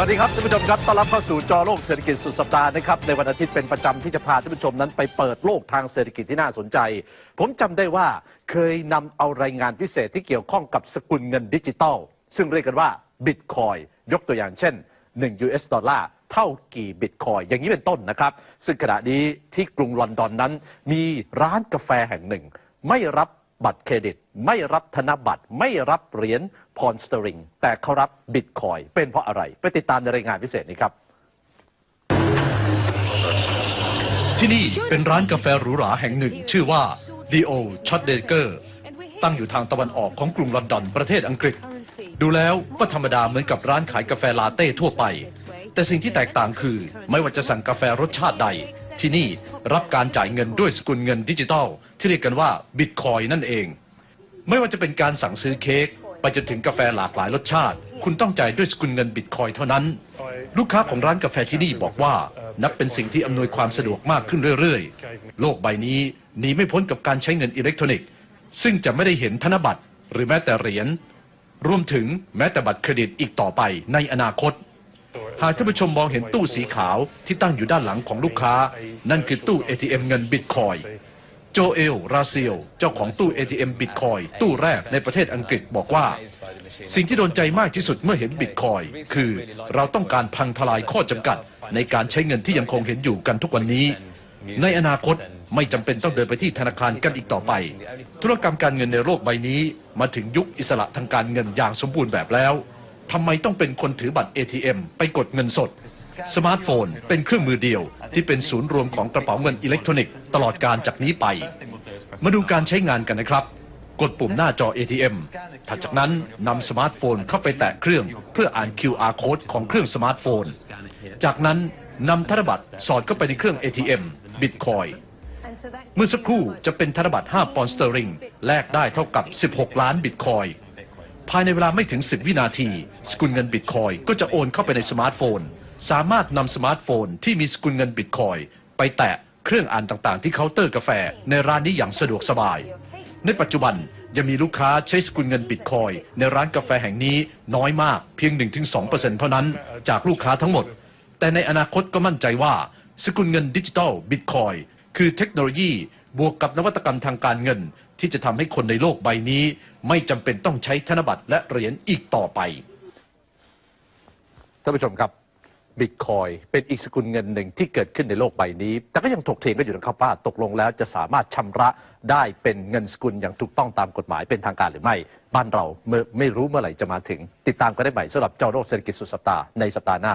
วัสดีครับท่านผู้ชมครับต้อนรับเข้าสู่จอโลกเศรษฐกิจสุดสัปดาห์นะครับในวันอาทิตย์เป็นประจำที่จะพาท่านผู้ชมนั้นไปเปิดโลกทางเศรษฐกิจที่น่าสนใจ ผมจำได้ว่าเคยนำเอารายงานพิเศษที่เกี่ยวข้องกับสกุลเงินดิจิตอลซึ่งเรียกกันว่าบิตคอยยกตัวอย่างเช่น 1 US ดอลลาร์เท่ากี่บิตคอยอย่างนี้เป็นต้นนะครับ ซึ่งขณะนี้ที่กรุงลอนดอนนั้น มีร้านกาแฟแห่งหนึ่ง ไม่รับ บัตรเครดิต ไม่รับธนบัตร ไม่รับเหรียญพรสเตอริง แต่เขารับบิตคอยเป็นเพราะอะไร ไปติดตามในรายงานพิเศษนี้ครับ ที่นี่เป็นร้านกาแฟหรูหราแห่งหนึ่ง ชื่อว่า Leo c h o t d a k e r ตั้งอยู่ทางตะวันออกของกรุงลอนดอนประเทศอังกฤษ ดูแล้วก็ธรรมดาเหมือนกับร้านขายกาแฟลาเต้ทั่วไป แต่สิ่งที่แตกต่างคือ ไม่ว่าจะสั่งกาแฟรสชาติใด ที่นี่รับการจ่ายเงินด้วยสกุลเงินดิจิทัล ที่เรียกกันว่าบิตคอยนั่นเอง ไม่ว่าจะเป็นการสั่งซื้อเค้กไปจนถึงกาแฟหลากหลายรสชาติ คุณต้องจ่ายด้วยสกุลเงินบิตคอยเท่านั้น ลูกค้าของร้านกาแฟที่นี่บอกว่า นับเป็นสิ่งที่อำนวยความสะดวกมากขึ้นเรื่อยๆ โลกใบนี้หนีไม่พ้นกับการใช้เงินอิเล็กทรอนิกส์ซึ่งจะไม่ได้เห็นธนบัตรหรือแม้แต่เหรียญรวมถึงแม้แต่บัตรเครดิตอีกต่อไปในอนาคต หากท่านผู้ชมมองเห็นตู้สีขาวที่ตั้งอยู่ด้านหลังของลูกค้า นั่นคือตู้ ATM เงินบิตคอยโจเอล ราเซียล เจ้าของตู้ ATM บิตคอยตู้แรกในประเทศอังกฤษบอกว่า สิ่งที่โดนใจมากที่สุดเมื่อเห็นบิตคอยคือเราต้องการพังทลายข้อจำกัด ในการใช้เงินที่ยังคงเห็นอยู่กันทุกวันนี้ ในอนาคตไม่จำเป็นต้องเดินไปที่ธนาคารกันอีกต่อไป ธุรกรรมการเงินในโลกใบนี้ มาถึงยุคอิสระทางการเงินอย่างสมบูรณ์แบบแล้ว ทำไมต้องเป็นคนถือบัตร ATM ไปกดเงินสด สมาร์ทโฟนเป็นเครื่องมือเดียว ที่เป็นศูนย์รวมของกระเป๋าเงินอิเล็กทรอนิกส์ตลอดการจากนี้ไป มาดูการใช้งานกันนะครับ กดปุ่มหน้าจอ ATM ถัดจากนั้นนำสมาร์ทโฟนเข้าไปแตะเครื่อง เพื่ออ่าน QR code ของเครื่องสมาร์ทโฟน จากนั้นนำธนบัตรสอดเข้าไปในเครื่อง ATM Bitcoin เมื่อสักครู่จะเป็นธนบัตร5ปอนด์สเตอริงแลกได้เท่ากับ 16 ล้านบิตคอยน์ ภายในเวลาไม่ถึง 10 วินาที สกุลเงินบิตคอยก็จะโอนเข้าไปในสมาร์ทโฟน สามารถนำสมาร์ทโฟนที่มีสกุลเงินบิตคอยไปแตะเครื่องอ่านต่างๆ ที่เคาน์เตอร์กาแฟในร้านนี้อย่างสะดวกสบาย ในปัจจุบันยังมีลูกค้าใช้สกุลเงินบิตคอยในร้านกาแฟแห่งนี้น้อยมากเพียง 1-2%เท่านั้นจากลูกค้าทั้งหมด แต่ในอนาคตก็มั่นใจว่า สกุลเงินดิจิทัลบิตคอยคือเทคโนโลยีบวกกับนวัตกรรมทางการเงิน ที่จะทำให้คนในโลกใบนี้ ไม่จำเป็นต้องใช้ธนบัตรและเหรียญอีกต่อไป ท่านผู้ชมครับบิตคอยเป็นอีกสกุลเงินหนึ่งที่เกิดขึ้นในโลกใบนี้ แต่ก็ยังถกเถียงกันอยู่นะครับว่าตกลงแล้วจะสามารถชำระได้เป็นเงินสกุลอย่างถูกต้องตามกฎหมายเป็นทางการหรือไม่ บ้านเราเมื่อไม่รู้เมื่อไหร่จะมาถึง ติดตามกันได้ใหม่สำหรับเจ้าโลกเศรษฐกิจสุดสัปดาห์ในสัปดาห์หน้า